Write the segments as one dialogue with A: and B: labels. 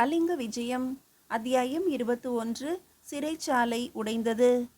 A: கலிங்க விஜயம் அத்தியாயம் இருபத்தி ஒன்று சிறைச்சாலை உடைந்தது.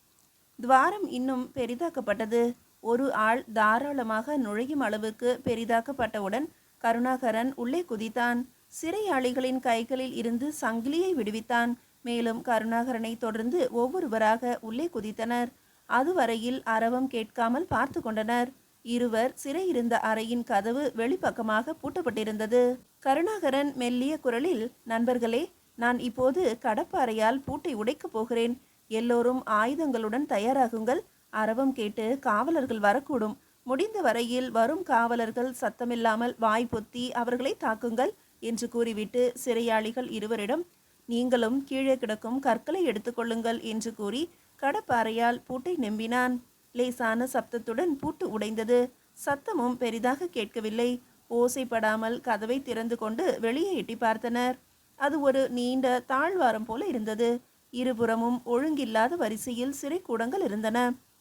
A: துவாரம் இன்னும் பெரிதாக்கப்பட்டது. ஒரு ஆள் தாராளமாக நுழையும் அளவுக்கு பெரிதாக்கப்பட்டவுடன் கருணாகரன் உள்ளே குதித்தான். சிறையாளிகளின் கைகளில் இருந்து சங்கிலியை விடுவித்தான். மேலும் கருணாகரனை தொடர்ந்து ஒவ்வொருவராக உள்ளே குதித்தனர். அதுவரையில் அரவம் கேட்காமல் பார்த்து கொண்டனர். இருவர் சிறை இருந்த அறையின் கதவு வெளிப்பக்கமாக பூட்டப்பட்டிருந்தது. கருணாகரன் மெல்லிய குரலில் நண்பர்களே நான் இப்போது கடப்பாறையால் பூட்டை உடைக்கப் போகிறேன். எல்லோரும் ஆயுதங்களுடன் தயாராகுங்கள். அரவம் கேட்டு காவலர்கள் வரக்கூடும். முடிந்த வரையில் வரும் காவலர்கள் சத்தமில்லாமல் வாய் பொத்தி அவர்களை தாக்குங்கள் என்று கூறிவிட்டு சிறையாளிகள் இருவரிடம் நீங்களும் கீழே கிடக்கும் கற்களை எடுத்துக்கொள்ளுங்கள் என்று கூறி கடப்பாறையால் பூட்டை நெம்பினான். லேசான சப்தத்துடன் பூட்டு உடைந்தது. சத்தமும் பெரிதாக கேட்கவில்லை. ஓசைப்படாமல் கதவை திறந்து கொண்டு வெளியே எட்டி பார்த்தனர். அது ஒரு நீண்ட தாழ்வாரம் போல இருந்தது. இருபுறமும் ஒழுங்கில்லாத வரிசையில் சிறைக்கூடங்கள் இருந்தன.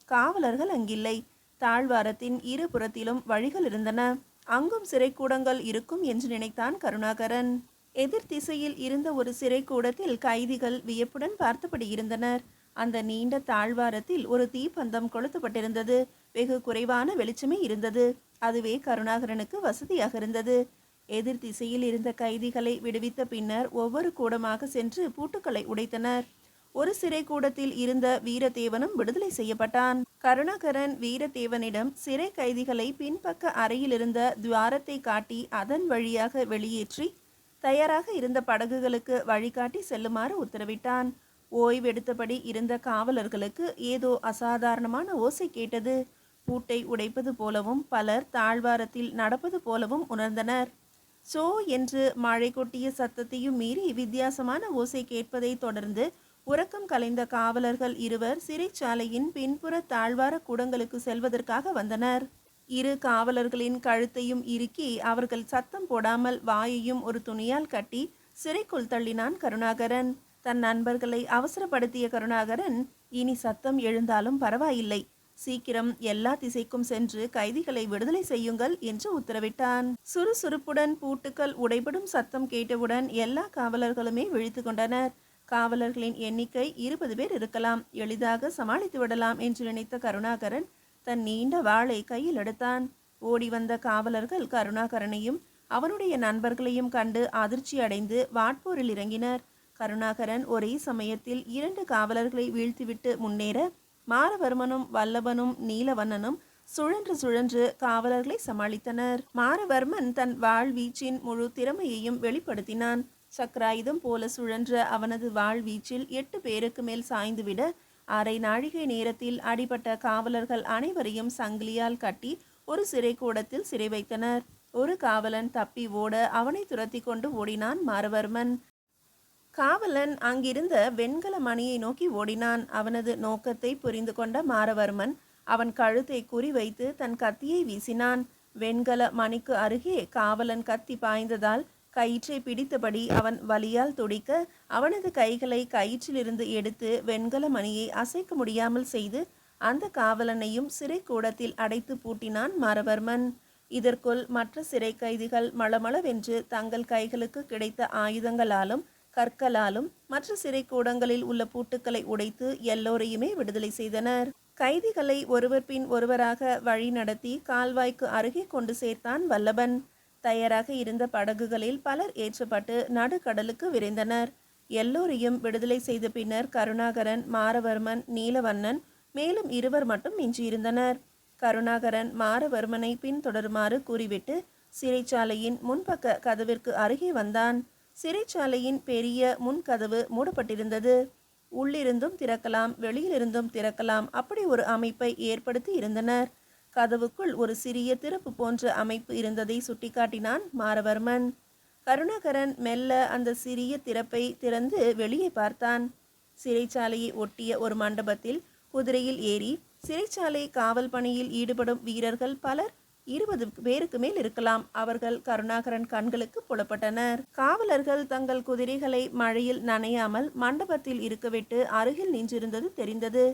A: காவலர்கள் அங்கில்லை. தாழ்வாரத்தின் இருபுறத்திலும் வழிகள் இருந்தன. அங்கும் சிறைக்கூடங்கள் இருக்கும் என்று நினைத்தான் கருணாகரன். எதிர் திசையில் இருந்த ஒரு சிறைக்கூடத்தில் கைதிகள் வியப்புடன் பார்த்தபடி இருந்தனர். அந்த நீண்ட தாழ்வாரத்தில் ஒரு தீப்பந்தம் கொளுத்தப்பட்டிருந்தது. வெகு குறைவான வெளிச்சமே இருந்தது. அதுவே கருணாகரனுக்கு வசதியாக இருந்தது. எதிர் திசையில் இருந்த கைதிகளை விடுவித்த பின்னர் ஒவ்வொரு கூடமாக சென்று பூட்டுக்களை உடைத்தனர். ஒரு சிறை கூடத்தில் இருந்த வீரதேவனும் விடுதலை செய்யப்பட்டான். கருணாகரன் வீரதேவனிடம் சிறை கைதிகளை பின்பக்க அறையில் இருந்த துவாரத்தை காட்டி அதன் வழியாக வெளியேற்றி தயாராக இருந்த படகுகளுக்கு வழிகாட்டி செல்லுமாறு உத்தரவிட்டான். ஓய்வெடுத்தபடி இருந்த காவலர்களுக்கு ஏதோ அசாதாரணமான ஓசை கேட்டது. பூட்டை உடைப்பது போலவும் பலர் தாழ்வாரத்தில் நடப்பது போலவும் உணர்ந்தனர். சோ என்று மழை கொட்டிய சத்தத்தையும் மீறி வித்தியாசமான ஓசை கேட்பதை தொடர்ந்து உறக்கம் கலைந்த காவலர்கள் இருவர் சிறைச்சாலையின் பின்புற தாழ்வார கூடங்களுக்கு செல்வதற்காக வந்தனர். இரு காவலர்களின் கழுத்தையும் இறுக்கி அவர்கள் சத்தம் போடாமல் வாயையும் ஒரு துணியால் கட்டி சிறைக்குள் தள்ளினான் கருணாகரன். தன் நண்பர்களை அவசரப்படுத்திய கருணாகரன் இனி சத்தம் எழுந்தாலும் பரவாயில்லை. சீக்கிரம் எல்லா திசைக்கும் சென்று கைதிகளை விடுதலை செய்யுங்கள் என்று உத்தரவிட்டான். சுறுசுறுப்புடன் பூட்டுக்கள் உடைபடும் சத்தம் கேட்டவுடன் எல்லா காவலர்களுமே விழித்து கொண்டனர். காவலர்களின் எண்ணிக்கை இருபது பேர் இருக்கலாம். எளிதாக சமாளித்து விடலாம் என்று நினைத்த கருணாகரன் தன் நீண்ட வாளை கையில் எடுத்தான். ஓடி வந்த காவலர்கள் கருணாகரனையும் அவனுடைய நண்பர்களையும் கண்டு அதிர்ச்சி அடைந்து வாட்போரில் இறங்கினர். கருணாகரன் ஒரே சமயத்தில் இரண்டு காவலர்களை வீழ்த்திவிட்டு முன்னேற மாரவர்மனும் வல்லவனும் நீலவண்ணனும் சுழன்று சுழன்று காவலர்களை சமாளித்தனர். மாரவர்மன் தன் வாழ்வீச்சின் முழு திறமையையும் வெளிப்படுத்தினான். சக்கராயுதம் போல சுழன்ற அவனது வாழ்வீச்சில் எட்டு பேருக்கு மேல் சாய்ந்துவிட அரை நாழிகை நேரத்தில் அடிபட்ட காவலர்கள் அனைவரையும் சங்கிலியால் கட்டி ஒரு சிறை கூடத்தில் சிறை வைத்தனர். ஒரு காவலன் தப்பி ஓட அவனை துரத்தி கொண்டு ஓடினான் மாரவர்மன். காவலன் அங்கிருந்த வெண்கல மணியை நோக்கி ஓடினான். அவனது நோக்கத்தை புரிந்து கொண்ட மாரவர்மன் அவன் கழுத்தை குறிவைத்து தன் கத்தியை வீசினான். வெண்கல மணிக்கு அருகே காவலன் கத்தி பாய்ந்ததால் கயிற்றை பிடித்தபடி அவன் வலியால் துடிக்க அவனது கைகளை கயிற்றிலிருந்து எடுத்து வெண்கல மணியை அசைக்க முடியாமல் செய்து அந்த காவலனையும் சிறை கூடத்தில் அடைத்து பூட்டினான் மாரவர்மன். இதற்குள் மற்ற சிறை கைதிகள் மளமளவென்று தங்கள் கைகளுக்கு கிடைத்த ஆயுதங்களாலும் கற்களாலும் மற்ற சிறை கூடங்களில் உள்ள பூட்டுக்களை உடைத்து எல்லோரையுமே விடுதலை செய்தனர். கைதிகளை ஒருவர் பின் ஒருவராக வழி நடத்தி கால்வாய்க்கு அருகே கொண்டு சேர்த்தான் வல்லபன். தயாராக இருந்த படகுகளில் பலர் ஏற்றப்பட்டு நடுக்கடலுக்கு விரைந்தனர். எல்லோரையும் விடுதலை செய்த பின்னர் கருணாகரன் மாரவர்மன் நீலவண்ணன் மேலும் இருவர் மட்டும் மிஞ்சியிருந்தனர். கருணாகரன் மாரவர்மனை பின்தொடருமாறு கூறிவிட்டு சிறைச்சாலையின் முன்பக்க கதவிற்கு அருகே வந்தான். சிறைச்சாலையின் பெரிய முன்கதவு மூடப்பட்டிருந்தது. உள்ளிருந்தும் திறக்கலாம் வெளியிலிருந்தும் திறக்கலாம் அப்படி ஒரு அமைப்பை ஏற்படுத்தி இருந்தனர். கதவுக்குள் ஒரு சிறிய திறப்பு போன்ற அமைப்பு இருந்ததை சுட்டிக்காட்டினான் மாரவர்மன். கருணாகரன் மெல்ல அந்த சிறிய திறப்பை திறந்து வெளியே பார்த்தான். சிறைச்சாலையை ஒட்டிய ஒரு மண்டபத்தில் குதிரையில் ஏறி சிறைச்சாலை காவல் பணியில் ஈடுபடும் வீரர்கள் பலர் இருபது பேருக்கு மேல் இருக்கலாம். அவர்கள் கருணாகரன் கண்களுக்கு புலப்பட்டனர். காவலர்கள் தங்கள் குதிரைகளை மழையில் நனையாமல் மண்டபத்தில் இருக்கவிட்டு அருகில் நின்றிருந்தது தெரிந்தது.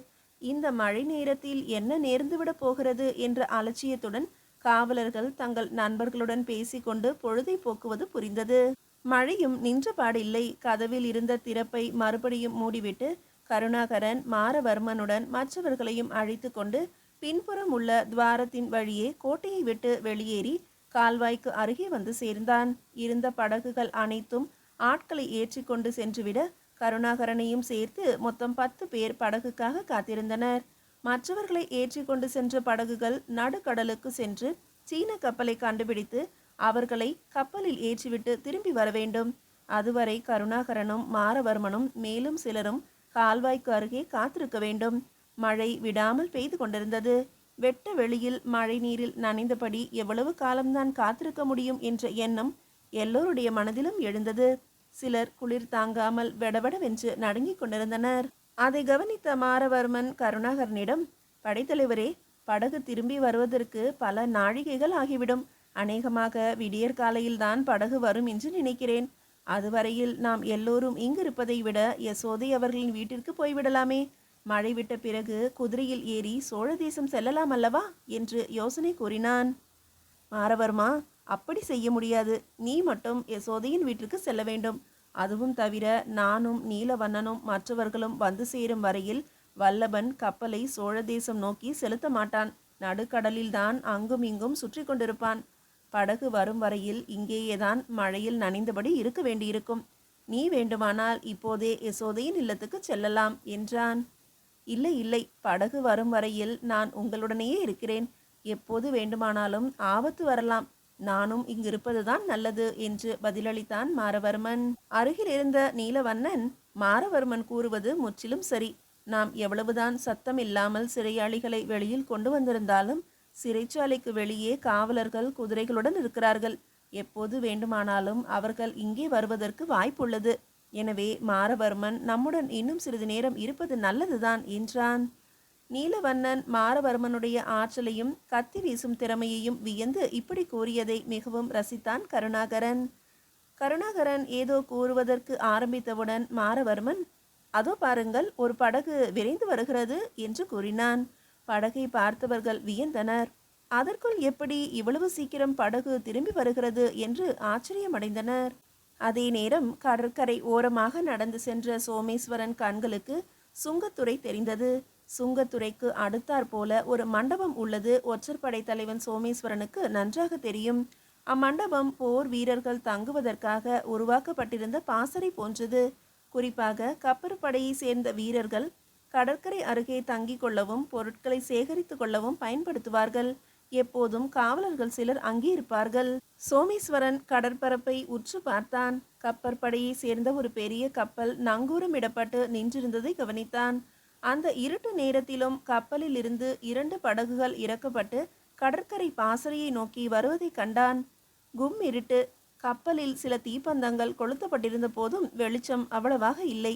A: இந்த மழை நேரத்தில் என்ன நேர்ந்துவிடப் போகிறது என்ற அலட்சியத்துடன் காவலர்கள் தங்கள் நண்பர்களுடன் பேசிக்கொண்டு பொழுதை போக்குவது புரிந்தது. மழையும் நின்றபாடில்லை கதவில் இருந்த திறப்பை மறுபடியும் மூடிவிட்டு கருணாகரன் மாரவர்மனுடன் மற்றவர்களையும் அழைத்து கொண்டு பின்புறம் உள்ள துவாரத்தின் வழியே கோட்டையை விட்டு வெளியேறி கால்வாய்க்கு அருகே வந்து சேர்ந்தான். இருந்த படகுகள் அனைத்தும் ஆட்களை ஏற்றிக்கொண்டு சென்றுவிட கருணாகரனையும் சேர்த்து மொத்தம் பத்து பேர் படகுக்காக காத்திருந்தனர். மற்றவர்களை ஏற்றி கொண்டு சென்ற படகுகள் நடுக்கடலுக்கு சென்று சீன கப்பலை கண்டுபிடித்து அவர்களை கப்பலில் ஏற்றிவிட்டு திரும்பி வர வேண்டும். அதுவரை கருணாகரனும் மாரவர்மனும் மேலும் சிலரும் கால்வாய்க்கு அருகே காத்திருக்க வேண்டும். மழை விடாமல் பெய்து கொண்டிருந்தது. வெட்ட வெளியில் மழை நீரில் நனைந்தபடி எவ்வளவு காலம்தான் காத்திருக்க முடியும் என்ற எண்ணம் எல்லோருடைய மனதிலும் எழுந்தது. சிலர் குளிர் தாங்காமல் வெடவெடவென்று நடுங்கிக் கொண்டிருந்தனர். அதை கவனித்த மாரவர்மன் கருணாகரனிடம் படைத்தலைவரே படகு திரும்பி வருவதற்கு பல நாழிகைகள் ஆகிவிடும். அநேகமாக விடியற் காலையில்தான் படகு வரும் என்று நினைக்கிறேன். அதுவரையில் நாம் எல்லோரும் இங்கிருப்பதை விட யசோதை அவர்களின் வீட்டிற்கு போய்விடலாமே. மழை விட்ட பிறகு குதிரையில் ஏறி சோழ தேசம் செல்லலாம் அல்லவா? என்று யோசனை கூறினான். மாரவர்மா அப்படி செய்ய முடியாது. நீ மட்டும் யசோதையின் வீட்டிற்கு செல்ல வேண்டும். அதுவும் தவிர நானும் நீலவண்ணனும் மற்றவர்களும் வந்து சேரும் வரையில் வல்லபன் கப்பலை சோழ தேசம் நோக்கி செலுத்த மாட்டான். நடுக்கடலில்தான் அங்கும் இங்கும் சுற்றி கொண்டிருப்பான். படகு வரும் வரையில் இங்கேயேதான் மழையில் நனைந்தபடி இருக்க வேண்டியிருக்கும். நீ வேண்டுமானால் இப்போதே யசோதையின் இல்லத்துக்கு செல்லலாம் என்றான். இல்லை இல்லை படகு வரும் வரையில் நான் உங்களுடனேயே இருக்கிறேன். எப்போது வேண்டுமானாலும் ஆபத்து வரலாம். நானும் இங்கிருப்பதுதான் நல்லது என்று பதிலளித்தான் மாரவர்மன். அருகில் இருந்த நீலவண்ணன் மாரவர்மன் கூறுவது முற்றிலும் சரி. நாம் எவ்வளவுதான் சத்தம் இல்லாமல் சிறையாளிகளை வெளியில் கொண்டு வந்திருந்தாலும் சிறைச்சாலைக்கு வெளியே காவலர்கள் குதிரைகளுடன் இருக்கிறார்கள். எப்போது வேண்டுமானாலும் அவர்கள் இங்கே வருவதற்கு வாய்ப்புள்ளது. எனவே மாரவர்மன் நம்முடன் இன்னும் சிறிது நேரம் இருப்பது நல்லதுதான் என்றான். நீலவண்ணன் மாரவர்மனுடைய ஆற்றலையும் கத்தி வீசும் திறமையையும் வியந்து இப்படி கூறியதை மிகவும் ரசித்தான் கருணாகரன். கருணாகரன் ஏதோ கூறுவதற்கு ஆரம்பித்தவுடன் மாரவர்மன் அதோ பாருங்கள் ஒரு படகு விரைந்து வருகிறது என்று கூறினான். படகை பார்த்தவர்கள் வியந்தனர். அதற்குள் எப்படி இவ்வளவு சீக்கிரம் படகு திரும்பி வருகிறது என்று ஆச்சரியமடைந்தனர். அதே நேரம் கடற்கரை ஓரமாக நடந்து சென்ற சோமேஸ்வரன் கண்களுக்கு சுங்கத்துறை தெரிந்தது. சுங்கத்துறைக்கு அடுத்தாற் போல ஒரு மண்டபம் உள்ளது. ஒற்றற்படை தலைவன் சோமேஸ்வரனுக்கு நன்றாக தெரியும். அம்மண்டபம் போர் வீரர்கள் தங்குவதற்காக உருவாக்கப்பட்டிருந்த பாசறை போன்றது. குறிப்பாக கப்பற்படையை சேர்ந்த வீரர்கள் கடற்கரை அருகே தங்கிக் கொள்ளவும் பொருட்களை சேகரித்து கொள்ளவும் பயன்படுத்துவார்கள். எப்போதும் காவலர்கள் சிலர் அங்கே இருப்பார்கள் சோமேஸ்வரன் கடற்பரப்பை உற்று பார்த்தான். கப்பற்படையை சேர்ந்த ஒரு பெரிய கப்பல் நங்கூரமிடப்பட்டு நின்றிருந்ததை கவனித்தான். அந்த இருட்டு நேரத்திலும் கப்பலில் இருந்து இரண்டு படகுகள் இறக்கப்பட்டு கடற்கரை பாசறையை நோக்கி வருவதை கண்டான். கும் இருட்டு கப்பலில் சில தீப்பந்தங்கள் கொளுத்தப்பட்டிருந்த போதும் வெளிச்சம் அவ்வளவாக இல்லை.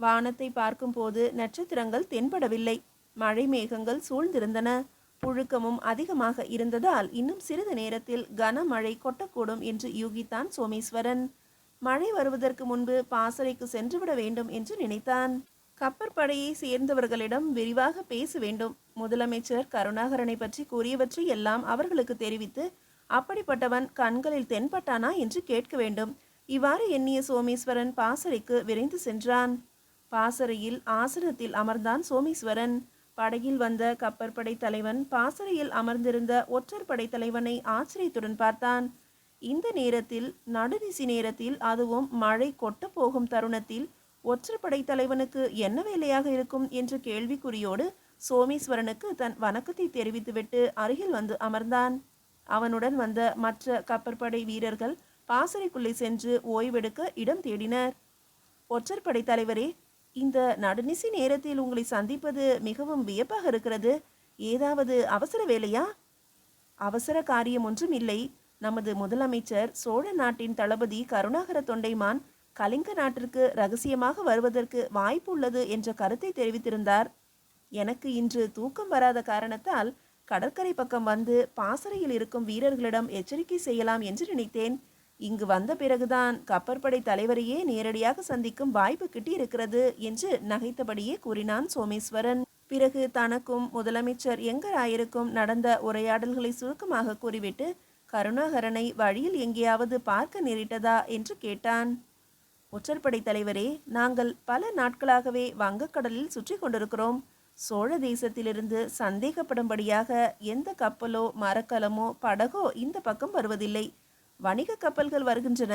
A: வானத்தை பார்க்கும்போது நட்சத்திரங்கள் தென்படவில்லை. மழை மேகங்கள் சூழ்ந்திருந்தன. புழுக்கமும் அதிகமாக இருந்ததால் இன்னும் சிறிது நேரத்தில் கனமழை கொட்டக்கூடும் என்று யூகித்தான் சோமேஸ்வரன். மழை வருவதற்கு முன்பு பாசறைக்கு சென்றுவிட வேண்டும் என்று நினைத்தான். கப்பற்படையை சேர்ந்தவர்களிடம் விரிவாக பேச வேண்டும். முதலமைச்சர் கருணாகரனை பற்றி கூறியவற்றை எல்லாம் அவர்களுக்கு தெரிவித்து அப்படிப்பட்டவன் கண்களில் தென்பட்டானா? என்று கேட்க வேண்டும். இவ்வாறு எண்ணிய சோமேஸ்வரன் பாசறைக்கு விரைந்து சென்றான். பாசறையில் ஆசனத்தில் அமர்ந்தான் சோமேஸ்வரன். படகில் வந்த கப்பற்படை தலைவன் பாசறையில் அமர்ந்திருந்த ஒற்றர் படை தலைவனை ஆச்சரியத்துடன் பார்த்தான். இந்த நேரத்தில் நடுநிசி நேரத்தில் அதுவும் மழை கொட்ட போகும் தருணத்தில் ஒற்றற்படை தலைவனுக்கு என்ன வேலையாக இருக்கும் என்ற கேள்விக்குறியோடு சோமேஸ்வரனுக்கு தன் வணக்கத்தை தெரிவித்துவிட்டு அருகில் வந்து அமர்ந்தான். அவனுடன் வந்த மற்ற கப்பற்படை வீரர்கள் பாசறைக்குள்ளே சென்று ஓய்வெடுக்க இடம் தேடினர். ஒற்றற்படை தலைவரே இந்த நடுநிசி நேரத்தில் உங்களை சந்திப்பது மிகவும் வியப்பாக இருக்கிறது. ஏதாவது அவசர வேலையா? அவசர காரியம் ஒன்றும் இல்லை. நமது முதலமைச்சர் சோழ நாட்டின் தளபதி கருணாகர தொண்டைமான் கலிங்க நாட்டிற்கு ரகசியமாக வருவதற்கு வாய்ப்பு உள்ளது என்ற கருத்தை தெரிவித்திருந்தார். எனக்கு இன்று தூக்கம் வராத காரணத்தால் கடற்கரை பக்கம் வந்து பாசறையில் இருக்கும் வீரர்களிடம் எச்சரிக்கை செய்யலாம் என்று நினைத்தேன். இங்கு வந்த பிறகுதான் கப்பற்படை தலைவரையே நேரடியாக சந்திக்கும் வாய்ப்பு கிட்டியிருக்கிறது என்று நகைத்தபடியே கூறினான் சோமேஸ்வரன். பிறகு தனக்கும் முதலமைச்சர் எங்கராயிருக்கும் நடந்த உரையாடல்களை சுருக்கமாக கூறிவிட்டு கருணாகரனை வழியில் எங்கேயாவது பார்க்க நேரிட்டதா? என்று கேட்டான். ஒற்றற்படை தலைவரே நாங்கள் பல நாட்களாகவே வங்கக்கடலில் சுற்றி கொண்டிருக்கிறோம். சோழ தேசத்திலிருந்து சந்தேகப்படும்படியாக எந்த கப்பலோ மரக்கலமோ படகோ இந்த பக்கம் வருவதில்லை. வணிக கப்பல்கள் வருகின்றன.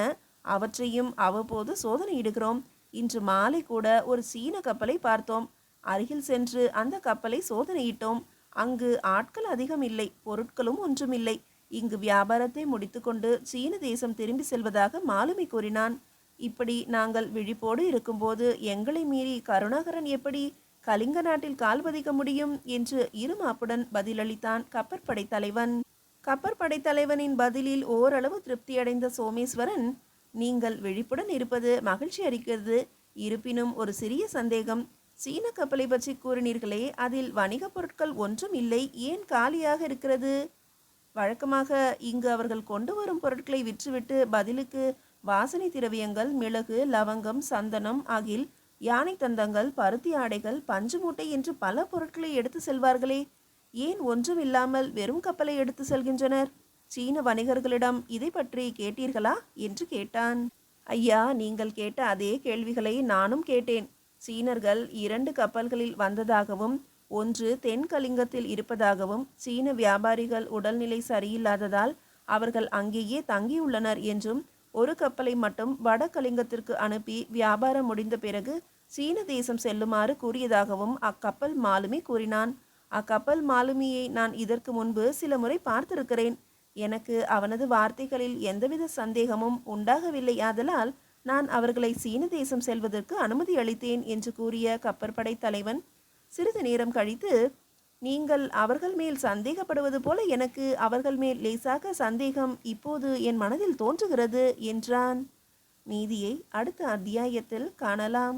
A: அவற்றையும் அவ்வப்போது சோதனையிடுகிறோம் இன்று மாலை கூட ஒரு சீன கப்பலை பார்த்தோம். அருகில் சென்று அந்த கப்பலை சோதனையிட்டோம். அங்கு ஆட்கள் அதிகம் இல்லை பொருட்களும் ஒன்றுமில்லை. இங்கு வியாபாரத்தை முடித்துக்கொண்டு சீன தேசம் திரும்பி செல்வதாக மாலுமி கூறினான். இப்படி நாங்கள் விழிப்போடு இருக்கும்போது எங்களை மீறி கருணாகரன் எப்படி கலிங்க நாட்டில் கால் பதிக்க முடியும் என்று இருமாப்புடன் பதிலளித்தான் கப்பற்படை தலைவன். கப்பற்படை தலைவனின் பதிலில் ஓரளவு திருப்தியடைந்த சோமேஸ்வரன் நீங்கள் விழிப்புடன் இருப்பது மகிழ்ச்சி அளிக்கிறது. இருப்பினும் ஒரு சிறிய சந்தேகம். சீன கப்பலை பற்றி கூறினீர்களே அதில் வணிகப் பொருட்கள் ஒன்றும் இல்லை. ஏன் காலியாக இருக்கிறது? வழக்கமாக இங்கு அவர்கள் கொண்டு வரும் பொருட்களை விற்றுவிட்டு பதிலுக்கு வாசனை திரவியங்கள் மிளகு லவங்கம் சந்தனம் அகில் யானை தந்தங்கள் பருத்தி ஆடைகள் பஞ்சு மூட்டை என்று பல பொருட்களை எடுத்து செல்வார்களே. ஏன் ஒன்றும் இல்லாமல் வெறும் கப்பலை எடுத்து செல்கின்றனர்? சீன வணிகர்களிடம் இதை பற்றி கேட்டீர்களா? என்று கேட்டான். ஐயா நீங்கள் கேட்ட அதே கேள்விகளை நானும் கேட்டேன். சீனர்கள் இரண்டு கப்பல்களில் வந்ததாகவும் ஒன்று தென்கலிங்கத்தில் இருப்பதாகவும் சீன வியாபாரிகள் உடல்நிலை சரியில்லாததால் அவர்கள் அங்கேயே தங்கியுள்ளனர் என்றும் ஒரு கப்பலை மட்டும் வட கலிங்கத்திற்கு அனுப்பி வியாபாரம் முடிந்த பிறகு சீன தேசம் செல்லுமாறு கூறியதாகவும் அக்கப்பல் மாலுமி கூறினான். அக்கப்பல் மாலுமியை நான் இதற்கு முன்பு சில முறை பார்த்திருக்கிறேன். எனக்கு அவனது வார்த்தைகளில் எந்தவித சந்தேகமும் உண்டாகவில்லை. ஆதலால் நான் அவர்களை சீன தேசம் செல்வதற்கு அனுமதி அளித்தேன் என்று கூறிய கப்பற்படை தலைவன் சிறிது நேரம் கழித்து நீங்கள் அவர்கள் மேல் சந்தேகப்படுவது போல எனக்கு அவர்கள் மேல் லேசாக சந்தேகம் இப்போது என் மனதில் தோன்றுகிறது என்றான். நீதியை அடுத்த அத்தியாயத்தில் காணலாம்.